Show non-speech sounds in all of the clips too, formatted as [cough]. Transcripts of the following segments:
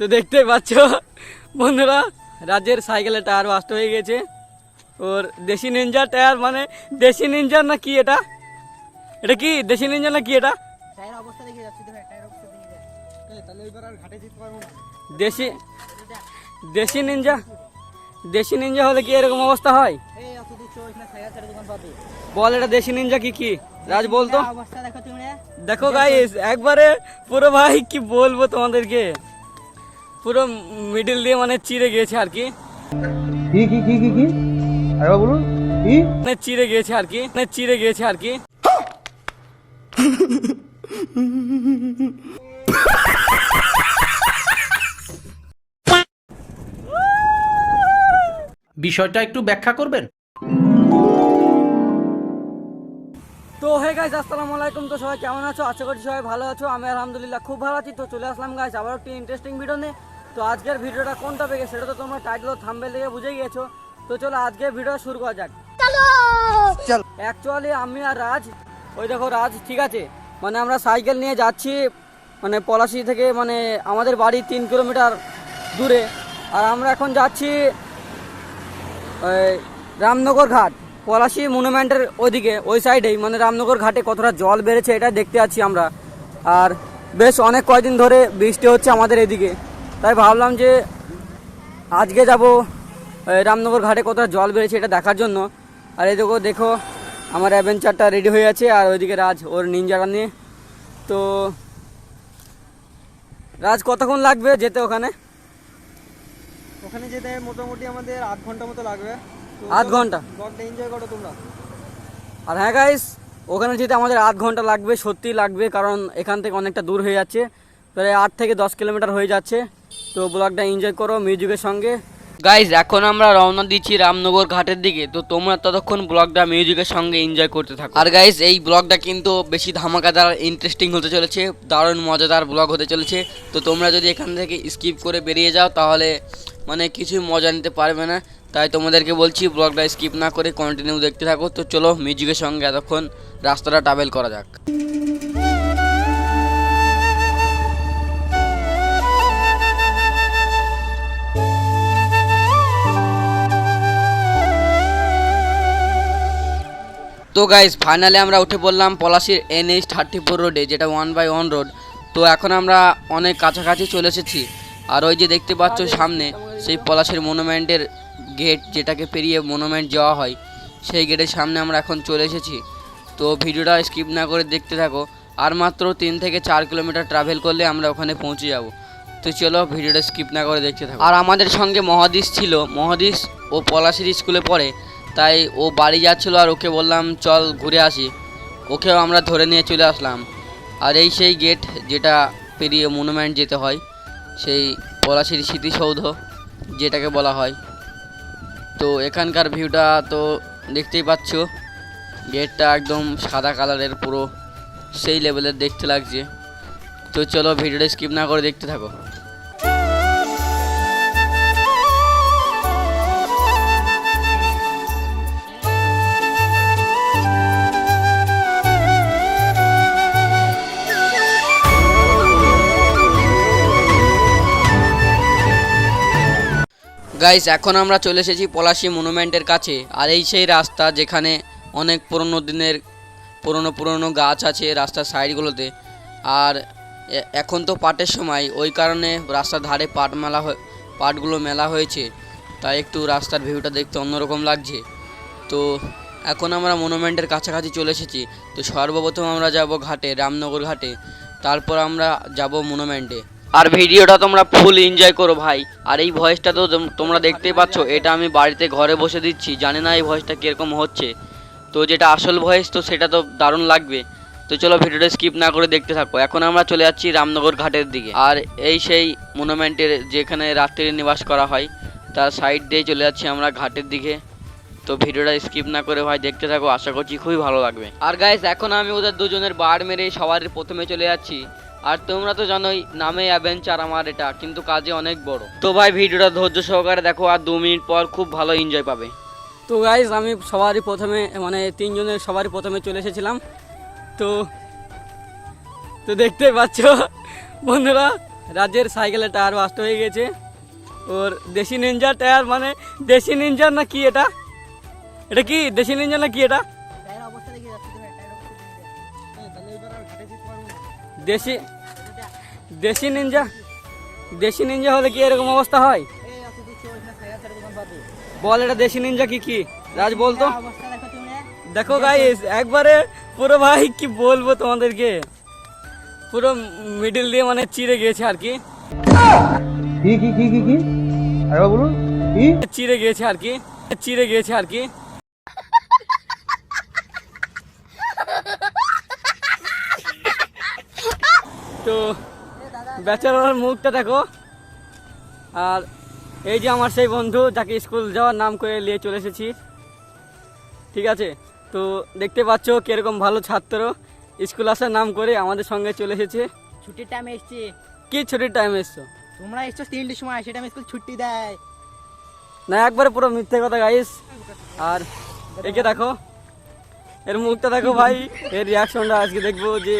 তো দেখতেই পাচ্ছ বন্ধুরা রাজের সাইকেলের টায়ার বাস্ট হয়ে গেছে। ওর দেশি নিনজা টায়ার মানে দেশি নিনজার না কি এটা? এটা কি দেশি নিনজা না কি এটা? দেশি দেশি নিনজা দেশি নিনজা হলে কি এরকম অবস্থা হয়? বল এটা দেশি নিনজা কি কি? রাজ বলতো দেখো গাইস একবারে পুরো ভাই কি বলব তোমাদেরকে? পুরো মিডিল দিয়ে মানে চিড়ে গিয়েছে আর কি। কি কি কি কি কি? আরেকবার বলুন কি? মানে চিড়ে গিয়েছে আর কি মানে চিড়ে গিয়েছে আর কি। বিষয়টা একটু ব্যাখ্যা করবেন? তো হে গাইস আসসালামু আলাইকুম। তো সবাই কেমন আছো? আশা করছি সবাই ভালো আছো। আমি আলহামদুলিল্লাহ খুব ভালো আছি। তো চলে আসলাম গাইস আবার একটি ইন্টারেস্টিং ভিডিও নিয়ে। তো আজকের ভিডিওটা কোন টপিকে সেটা তো তোমরা টাইটেল ও থাম্বনেল দেখে বুঝে গিয়েছো তো চলো আজকের ভিডিও শুরু করা যাক। চল! অ্যাকচুয়ালি আমি আর রাজ ওই দেখো রাজ ঠিক আছে? মানে আমরা সাইকেল নিয়ে যাচ্ছি মানে পলাশি থেকে মানে আমাদের বাড়ি তিন কিলোমিটার দূরে। আর আমরা এখন যাচ্ছি রামনগর ঘাট পলাশি মনুমেন্টের ওইদিকে ওই সাইডেই মানে রামনগর ঘাটে কতটা জল বেড়েছে এটা দেখতে পাচ্ছি আমরা। আর বেশ অনেক কয়দিন ধরে বৃষ্টি হচ্ছে আমাদের এদিকে। তাই ভাবলাম যে আজকে যাব রামনগর ঘাটে কতটা জল বেড়েছে এটা দেখার জন্য। আর এই দেখো দেখো আমার অ্যাভেঞ্চারটা রেডি হয়ে আছে আর ওইদিকে রাজ ওর নিনজাটা নিয়ে। তো রাজ কতক্ষণ লাগবে যেতে ওখানে? ওখানে যেতে মোটামুটি আমাদের আধ ঘণ্টা মতো লাগবে। আধ ঘণ্টা? এনজয় করো তোমরা। আর হ্যাঁ গাইস ওখানে যেতে আমাদের আধ ঘণ্টা লাগবে সত্যি লাগবে কারণ এখান থেকে অনেকটা দূর হয়ে যাচ্ছে। প্রায় আট থেকে দশ কিলোমিটার হয়ে যাচ্ছে। তো ব্লগটা এনজয় করো মিউজিকের সঙ্গে। গাইজ এখন আমরা রওনা দিচ্ছি রামনগর ঘাটের দিকে। তো তোমরা ততক্ষণ ব্লগটা মিউজিকের সঙ্গে এনজয় করতে থাকো। আর গাইজ এই ব্লগটা কিন্তু বেশি ধামাকাদার ইন্টারেস্টিং হতে চলেছে, দারুণ মজাদার ব্লগ হতে চলেছে। তো তোমরা যদি এখান থেকে স্কিপ করে বেরিয়ে যাও, তাহলে মানে কিছুই মজা নিতে পারবে না। তাই তোমাদেরকে বলছি, ব্লগটা স্কিপ না করে কন্টিনিউ দেখতে থাকো। তো চলো মিউজিকের সঙ্গে এতক্ষণ রাস্তাটা ট্রাভেল করা যাক। তো গাইজ ফাইনালি আমরা উঠে পড়লাম পলাশির এনএইচ থার্টি ফোর রোডে যেটা ওয়ান বাই ওয়ান রোড তো এখন আমরা অনেক কাছাকাছি চলে এসেছি। আর ওই যে দেখতে পাচ্ছ সামনে, সেই পলাশির মনুমেন্টের গেট যেটাকে পেরিয়ে মনুমেন্ট যাওয়া হয়, সেই গেটের সামনে আমরা এখন চলে এসেছি। তো ভিডিওটা স্কিপ না করে দেখতে থাকো। আর মাত্র তিন থেকে চার কিলোমিটার ট্রাভেল করলে আমরা ওখানে পৌঁছে যাব। তো চলো ভিডিওটা স্কিপ না করে দেখতে থাকো। আর আমাদের সঙ্গে মহাদিস ছিল। মহাদিস ও পলাশির স্কুলে পড়ে। তাই ও বাড়ি যাচ্ছিল আর ওকে বললাম, চল ঘুরে আসি। ওকেও আমরা ধরে নিয়ে চলে আসলাম। আর এই সেই গেট যেটা পেরিয়ে মনুমেন্ট যেতে হয়, সেই পলাশির স্মৃতিসৌধ, যেটাকে বলা হয়। তো এখানকার ভিউটা তো দেখতেই পাচ্ছ গেটটা একদম সাদা কালারের পুরো, সেই লেভেলের দেখতে লাগছে। তো চলো ভিডিওটা স্কিপ না করে দেখতে থাকো। গাইস এখন আমরা চলে এসেছি পলাশী মনুমেন্টের কাছে। আর এই সেই রাস্তা যেখানে অনেক পুরনো দিনের পুরনো পুরনো গাছ আছে রাস্তার সাইডগুলোতে। আর এখন তো পাটের সময়, ওই কারণে রাস্তার ধারে পাট মেলা পাটগুলো মেলা হয়েছে। তাই একটু রাস্তার ভিউটা দেখতে অন্যরকম লাগছে। তো এখন আমরা মনুমেন্টের কাছাকাছি চলে এসেছি। তো সর্বপ্রথম আমরা যাব ঘাটে, রামনগর ঘাটে। তারপর আমরা যাব মনুমেন্টে। আর ভিডিওটা তোমরা ফুল এনজয় করো ভাই। আর এই ভয়েসটা তো তোম- তোমরা দেখতেই পাচ্ছ, এটা আমি বাড়িতে ঘরে বসে দিচ্ছি, জানি না এই ভয়েসটা কীরকম হচ্ছে। তো যেটা আসল ভয়েস তো সেটা তো দারুণ লাগবে। তো চলো ভিডিওটা স্কিপ না করে দেখতে থাকো। এখন আমরা চলে যাচ্ছি রামনগর ঘাটের দিকে। আর এই সেই মনুমেন্টের যেখানে রাত্রি নিবাস করা হয়, তার সাইড দিয়ে চলে যাচ্ছি আমরা ঘাটের দিকে। তো ভিডিওটা স্কিপ না করে ভাই দেখতে থাকো, আশা করছি খুবই ভালো লাগবে। আর গাইস এখন আমি ওদের দুজনের বার মেরে সবার প্রথমে চলে যাচ্ছি। আর তোমরা তো জানোই, নামে অ্যাভেঞ্চার আমার এটা, কিন্তু কাজে অনেক বড়। তো ভাই, ভিডিওটা ধৈর্য সহকারে দেখো, আর দু মিনিট পর খুব ভালো এনজয় পাবে। তো গাইস আমি সবারই প্রথমে মানে তিনজনের সবারই প্রথমে চলে এসেছিলাম। তো তো দেখতেই পাচ্ছ, বন্ধুরা রাজের সাইকেলের টায়ার বাস্ট হয়ে গেছে। ওর দেশি নিনজা টায়ার মানে দেশি নিনজা না কি এটা? এটা কি? দেশি নিনজা না কি এটা? দেশি দেশি নিঞ্জা দেশি নিঞ্জা হলে কি এরকম অবস্থা হয়? বল এটা দেশি নিঞ্জা কি কি? রাজ বলতো দেখো গাইস একবারে পুরো ভাই কি বলব তোমাদেরকে? পুরো মিডিল দিয়ে মানে চিড়ে গিয়েছে আর কি। কি কি কি কি কি? বলুন কি? চিড়ে গিয়েছে আর কি চিড়ে গিয়েছে আর কি। তো বেচারার মুখটা দেখো। আর এই যে আমার সেই বন্ধু যাকে স্কুল যাওয়ার নাম করে নিয়ে চলে এসেছি। ঠিক আছে? তো দেখতে পাচ্ছ কীরকম ভালো ছাত্র। স্কুল আসার নাম করে আমাদের সঙ্গে চলে এসেছে। ছুটির টাইমে এসছি। কি ছুটির টাইম এসছো? তোমরা এসছো তিনটের সময় সেটা আমি স্কুল ছুটি দেয়। না একবারে পুরো মিথ্যে কথা গাইস আর একে দেখো এর মুখটা দেখো ভাই এর রিয়াকশনটা আজকে দেখব যে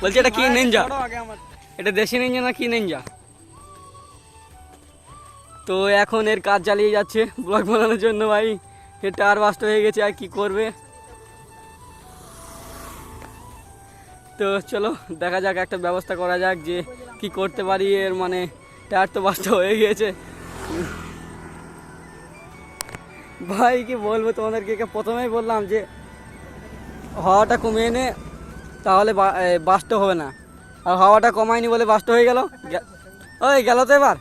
বলছে এটা কি নিনজা এটা দেশি নিনজা না কি নিনজা তো এখন এর কাজ চালিয়ে যাচ্ছে ব্লগ বানানোর জন্য ভাই। এর টায়ার বাস্ট হয়ে গেছে আর কি করবে? তো চলো দেখা যাক একটা ব্যবস্থা করা যাক যে কি করতে পারি। এর মানে টায়ার তো বাস্ট হয়ে গিয়েছে ভাই কি বলব তোমাদেরকে? প্রথমেই বললাম যে হাওয়াটা কমিয়ে নে। তাহলে বা- এ, হবে না। আর হাওয়াটা কমায়নি বলে বাসটা হয়ে গেল। ওই গেল তো এবার।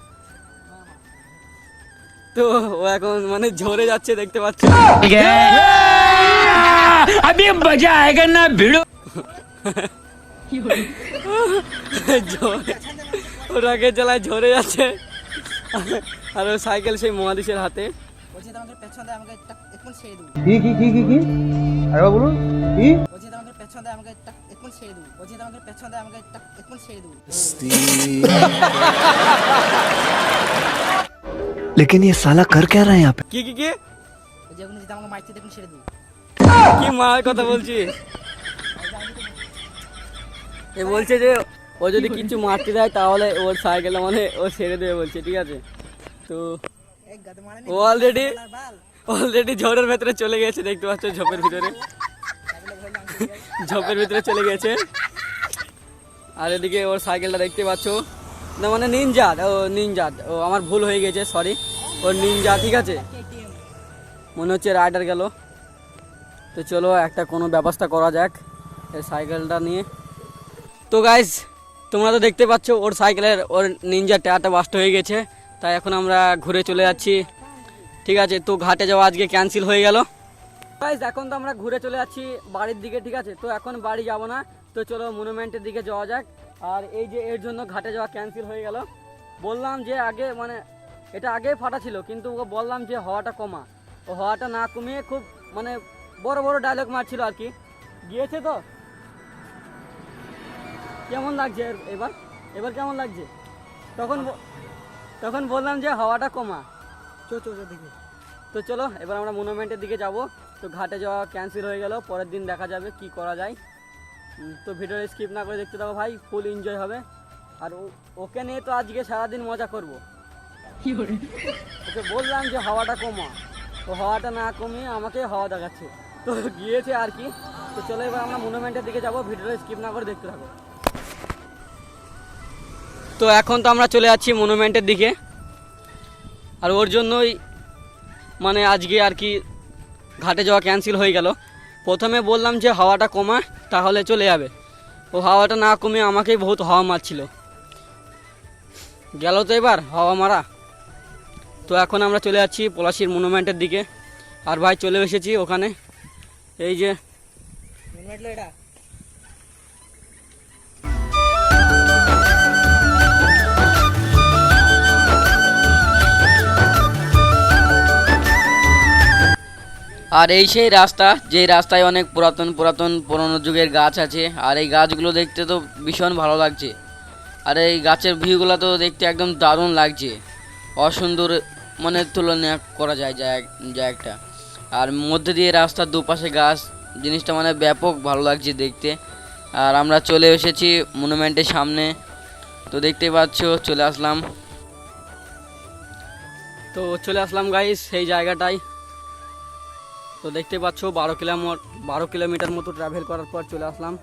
তো ও এখন মানে ঝরে যাচ্ছে দেখতে পাচ্ছ। ঝরে ওটাকে চালায় ঝরে যাচ্ছে। আর ও সাইকেল সেই মহাদিসের হাতে। কি কি কি কি বলুন কি? বলছি তোমাকে পেছন দেয় আমাকে একটা এখন ছেড়ে দেবো বলছি তোমাকে পেছন দেয় আমাকে একটা এখন ছেড়ে দেবো लेकिन ये साला कर क्या रहा है यहाँ पे কি কি কি বলছি এখন যদি আমাকে মারতে দেখুন ছেড়ে দেবো কি মার কথা বলছিস এ বলছে যে ও যদি কিছু মারতে দেয় তাহলে ওর সাইকেলটা মানে ও ছেড়ে দেবে বলছে ঠিক আছে তো এক গাতে মারে ও অলরেডি বাল অলরেডি ঝড়ের ভেতরে চলে গেছে দেখতে পাচ্ছ ঝোপের ভিতরে ঝোপের ভিতরে চলে গেছে। আর এদিকে ওর সাইকেলটা দেখতে পাচ্ছ। না মানে নিনজা ও নিনজা ও আমার ভুল হয়ে গেছে সরি ওর নিনজা ঠিক আছে? মনে হচ্ছে রাইডার গেল। তো চলো, একটা কোনো ব্যবস্থা করা যাক এই সাইকেলটা নিয়ে। তো গাইজ তোমরা তো দেখতে পাচ্ছ, ওর সাইকেলের, ওর নিনজা টায়ারটা বাস্ট হয়ে গেছে। তাই এখন আমরা ঘুরে চলে যাচ্ছি। ঠিক আছে, তো ঘাটে যাওয়া আজকে ক্যান্সেল হয়ে গেল। গাইজ এখন তো আমরা ঘুরে চলে যাচ্ছি বাড়ির দিকে ঠিক আছে? তো এখন বাড়ি যাব না। তো চলো মনুমেন্টের দিকে যাওয়া যাক। আর এই যে এর জন্য ঘাটে যাওয়া ক্যান্সেল হয়ে গেল। বললাম যে আগে মানে এটা আগেই ফাটা ছিল কিন্তু ওকে বললাম যে হওয়াটা কমা। ও হওয়াটা না কমিয়ে খুব মানে বড় বড় ডায়লগ মারছিল আর কি। গিয়েছে তো? কেমন লাগছে এবার? এবার কেমন লাগছে? তখন তখন বললাম যে হাওয়াটা কমা। চো চো দেখি। তো চলো এবার আমরা মনুমেন্টের দিকে যাব। তো ঘাটে যাওয়া ক্যান্সেল হয়ে গেল পরের দিন দেখা যাবে কি করা যায়। তো ভিডিও স্কিপ না করে দেখতে দাও ভাই ফুল এনজয় হবে। আর ও- ওকে নিয়ে তো আজকে সারাদিন মজা করব। ওকে বললাম যে হাওয়াটা কমা। তো হাওয়াটা না কমিয়ে আমাকে হাওয়া দেখাচ্ছে। তো গিয়েছে আর কি। তো চলো এবার আমরা মনুমেন্টের দিকে যাব ভিডিওটা স্কিপ না করে দেখতে থাকো। তো এখন তো আমরা চলে যাচ্ছি মনুমেন্টের দিকে। আর ওর জন্যই মানে আজকে আর কি ঘাটে যাওয়া ক্যান্সেল হয়ে গেল। প্রথমে বললাম যে হাওয়াটা কমা, তাহলে চলে যাবে। ও হাওয়াটা না কমে আমাকেই বহুত হাওয়া মারছিল। গেল তো এবার হাওয়া মারা। তো এখন আমরা চলে যাচ্ছি পলাশির মনুমেন্টের দিকে। আর ভাই চলে এসেছি ওখানে। এই যে আর এই সেই রাস্তা যেই রাস্তায় অনেক পুরাতন পুরাতন, পুরনো যুগের গাছ আছে, আর এই গাছগুলো দেখতে তো ভীষণ ভালো লাগছে। আর এই গাছের ভিউগুলো তো দেখতে একদম দারুণ লাগছে। অসুন্দর মানে তুলনা করা যায় যা এক- একটা। আর মধ্যে দিয়ে রাস্তার দুপাশে গাছ, জিনিসটা মানে ব্যাপক ভালো লাগছে দেখতে। আর আমরা চলে এসেছি মনুমেন্টের সামনে। তো দেখতেই পাচ্ছ, চলে আসলাম। তো চলে আসলাম গাইস সেই জায়গাটায়। তো দেখতে পাচ্ছ বারো কিলোমিটার বারো কিলোমিটার মতো ট্রাভেল করার পর চলে আসলাম।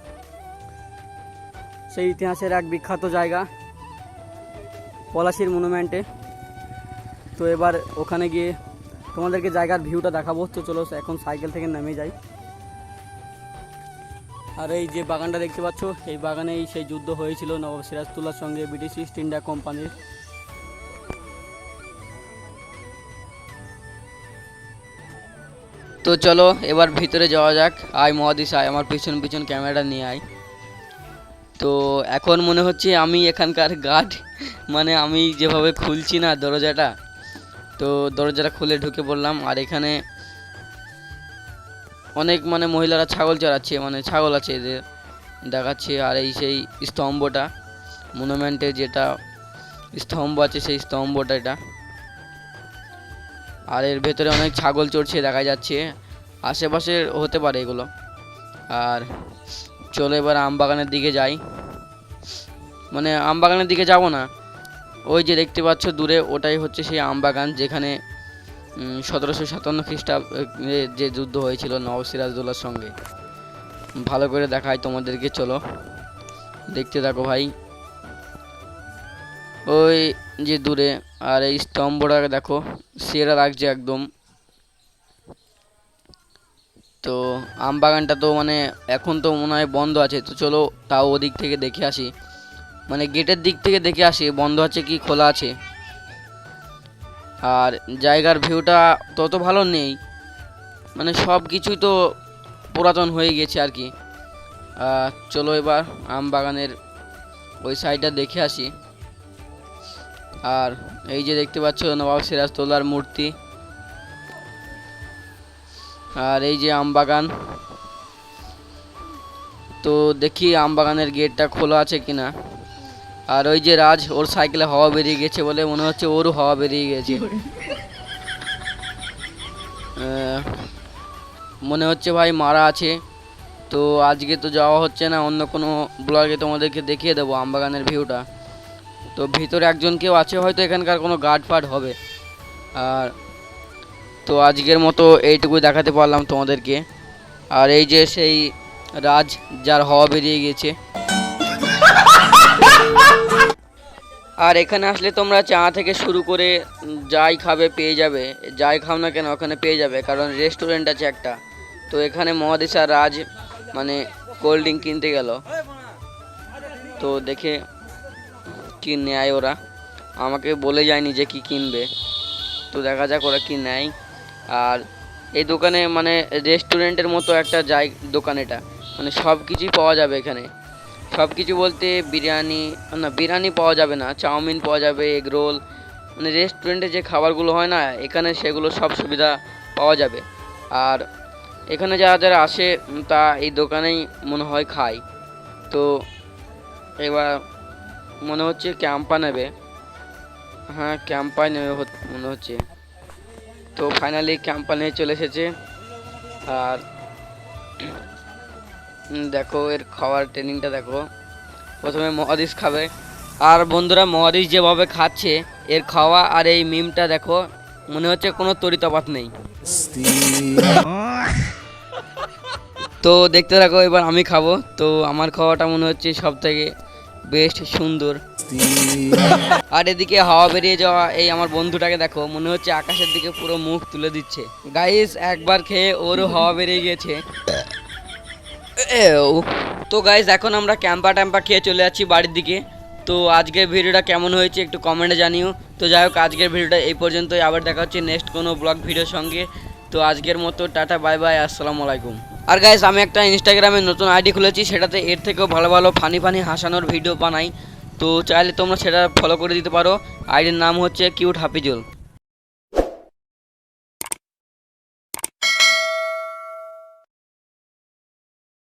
সেই ইতিহাসের এক বিখ্যাত জায়গা, পলাশির মনুমেন্টে তো এবার ওখানে গিয়ে তোমাদেরকে জায়গার ভিউটা দেখাবো। তো চলো এখন সাইকেল থেকে নেমে যাই। আর এই যে বাগানটা দেখতে পাচ্ছ, এই বাগানেই সেই যুদ্ধ হয়েছিল নবাব সিরাজতুল্লার সঙ্গে ব্রিটিশ ইস্ট ইন্ডিয়া কোম্পানির। তো চলো, এবার ভিতরে যাওয়া যাক। আয় মহাদিস, আয়, আমার পিছন পিছন ক্যামেরাটা নিয়ে আয়। তো এখন মনে হচ্ছে আমি এখানকার গার্ড মানে আমি যেভাবে খুলছি না দরজাটা, তো দরজাটা খুলে ঢুকে পড়লাম। আর এখানে অনেক মানে মহিলারা ছাগল চড়াচ্ছে মানে ছাগল আছে এদের, দেখাচ্ছে। আর এই সেই স্তম্ভটা মনুমেন্টের যেটা স্তম্ভ আছে, সেই স্তম্ভটা এটা। আর এর ভেতরে অনেক ছাগল চড়ছে দেখা যাচ্ছে। আশেপাশে হতে পারে এগুলো। আর চলো এবার আম বাগানের দিকে যাই। মানে আম বাগানের দিকে যাব না। ওই যে দেখতে পাচ্ছ দূরে ওটাই হচ্ছে সেই আম বাগান যেখানে সতেরোশো সাতান্ন খ্রিস্টাব এ, যে যুদ্ধ হয়েছিল সিরাজদৌল্লার সঙ্গে। ভালো করে দেখাই তোমাদেরকে চলো। দেখতে থাকো ভাই। ওই যে দূরে, আর এই স্তম্ভটাকে দেখো, সেরা লাগছে একদম। তো আম বাগানটা তো মানে এখন তো মনে হয় বন্ধ আছে, তো চলো তাও ওদিক থেকে দেখে আসি। মানে গেটের দিক থেকে দেখে আসি, বন্ধ আছে কি খোলা আছে। আর জায়গার ভিউটা তত ভালো নেই। মানে সব কিছুই তো পুরাতন হয়ে গেছে আর কি। চলো এবার আম বাগানের ওই সাইডটা দেখে আসি। আর এই যে দেখতে পাচ্ছ নবাব সিরাজদৌল্লার মূর্তি। আর এই যে আম বাগান। তো দেখি আম বাগানের গেটটা খোলা আছে কিনা। আর ওই যে রাজ ওর সাইকেলে হাওয়া বেরিয়ে গেছে বলে মনে হচ্ছে ওরও হাওয়া বেরিয়ে গেছে। মনে হচ্ছে ভাই মারা আছে। তো আজকে তো যাওয়া হচ্ছে না অন্য কোনো ব্লগে তোমাদেরকে দেখিয়ে দেবো আমবাগানের ভিউটা তো ভিতরে একজন কেউ আছে, হয়তো এখানকার কোনো গার্ড ফার্ড হবে। আর তো আজকের মতো এইটুকুই দেখাতে পারলাম তোমাদেরকে। আর এই যে সেই রাজ, যার হওয়া বেরিয়ে গিয়েছে আর এখানে আসলে তোমরা চা থেকে শুরু করে যাই খাবে পেয়ে যাবে। যাই খাও না কেন, ওখানে পেয়ে যাবে, কারণ রেস্টুরেন্ট আছে একটা। তো এখানে মহাদিসা রাজ মানে কোল্ড ড্রিঙ্ক কিনতে গেল। তো দেখে কি নেয় ওরা? আমাকে বলে যায়নি যে কি কিনবে। তো দেখা যাক ওরা কি নেয়। আর এই দোকানে মানে রেস্টুরেন্টের মতো একটা জায় দোকান এটা। মানে সব কিছুই পাওয়া যাবে এখানে। সব কিছু বলতে বিরিয়ানি, না, বিরিয়ানি পাওয়া যাবে না, চাউমিন পাওয়া যাবে, এগ রোল। মানে রেস্টুরেন্টে যে খাবারগুলো হয় না, এখানে সেগুলো সব সুবিধা পাওয়া যাবে। আর এখানে যারা যারা আসে, তা এই দোকানেই মনে হয় খায়। তো এবার মনে হচ্ছে ক্যাম্পা নেবে। হ্যাঁ ক্যাম্পাই নেবে মনে হচ্ছে। তো ফাইনালি ক্যাম্পা নিয়ে চলে এসেছে। আর দেখো, এর খাওয়ার ট্রেনিংটা দেখো। প্রথমে মহাদিস খাবে। আর বন্ধুরা মহাদিস যেভাবে খাচ্ছে, এর খাওয়া আর এই মিমটা দেখো, মনে হচ্ছে কোনো তরিতফাত নেই। তো দেখতে থাকো, এবার আমি খাব। তো আমার খাওয়াটা মনে হচ্ছে সব থেকে বেস্ট সুন্দর। [laughs] আর এদিকে হাওয়া বেরিয়ে যাওয়া এই আমার বন্ধুটাকে দেখো মনে হচ্ছে আকাশের দিকে পুরো মুখ তুলে দিচ্ছে। গাইস একবার খেয়ে ওরও হাওয়া বেরিয়ে গেছে। তো গাইস এখন আমরা ক্যাম্পা ট্যাম্পা খেয়ে চলে যাচ্ছি বাড়ির দিকে। তো আজকের ভিডিওটা কেমন হয়েছে একটু কমেন্টে জানিও। তো যাই হোক আজকের ভিডিওটা এই পর্যন্তই। আবার দেখা হচ্ছে নেক্সট কোনো ব্লগ ভিডিওর সঙ্গে। তো আজকের মতো টাটা বাই বাই আসসালামু আলাইকুম। আর গাইজ আমি একটা ইনস্টাগ্রামে নতুন আইডি খুলেছি, সেটাতে এর থেকেও ভালো ভালো ফানি ফানি হাসানোর ভিডিও বানাই। তো চাইলে তোমরা সেটা ফলো করে দিতে পারো। আইডির নাম হচ্ছে কিউট হাফিজুল